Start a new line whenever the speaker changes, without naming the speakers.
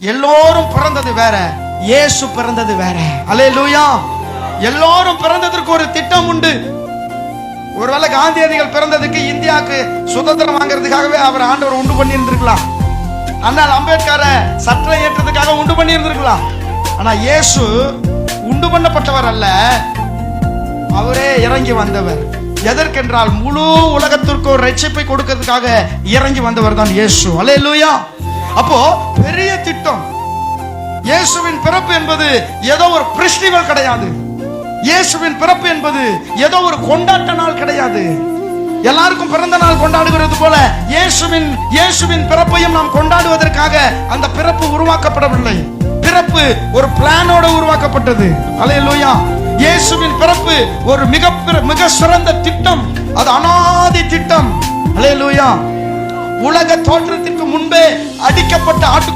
எல்லோரும் பிறந்தது வேற. இயேசு பிறந்தது வேற. அல்லேலூயா எல்லோரும் பிறந்ததற்கு ஒரு திட்டம் உண்டு. ஒருவேளை காந்தியடிகள் பிறந்ததுக்கு இந்தியாவுக்கு சுதந்திரம் வாங்குறதுக்காகவே அவர் ஆண்டவர் உண்டு பண்ணி இருந்திருக்கலாம் அண்ணல் அம்பேத்கரை சட்டம் ஏற்றதுக்காக உண்டு பண்ணி இருந்திருக்கலாம் ஆனா இயேசு உண்டு பண்ணப்பட்டவர் அல்ல. அவரே இறங்கி வந்தவர். எதற்கென்றால் முழு உலகத்திற்கு ஒரு ரட்சிப்பை கொடுக்கிறதுக்காக இறங்கி வந்தவர் தான் இயேசு. அல்லேலூயா அப்போ பெரிய திட்டம் இயேசுவின் பிறப்பு என்பது ஏதோ ஒரு ஃபெஸ்டிவல் கிடையாது. இயேசுவின் பிறப்பு என்பது ஏதோ ஒரு கொண்டாட்ட நாள் கிடையாது. எல்லாருக்கும் பிறந்த நாள் கொண்டாடுகிறது போல இயேசுவின் இயேசுவின் பிறப்பையும் நாம் கொண்டாடுவதற்காக அந்த பிறப்பு உருவாக்கப்படவில்லை. பிறப்பு ஒரு பிளானோட உருவாக்கப்பட்டது. அல்லேலூயா இயேசுவின் பிறப்பு ஒரு மிக மிக சிறந்த திட்டம். அது அனாதி திட்டம். அல்லேலூயா உலக தோற்றத்திற்கு முன்பே அடிக்கப்பட்ட ஆட்டு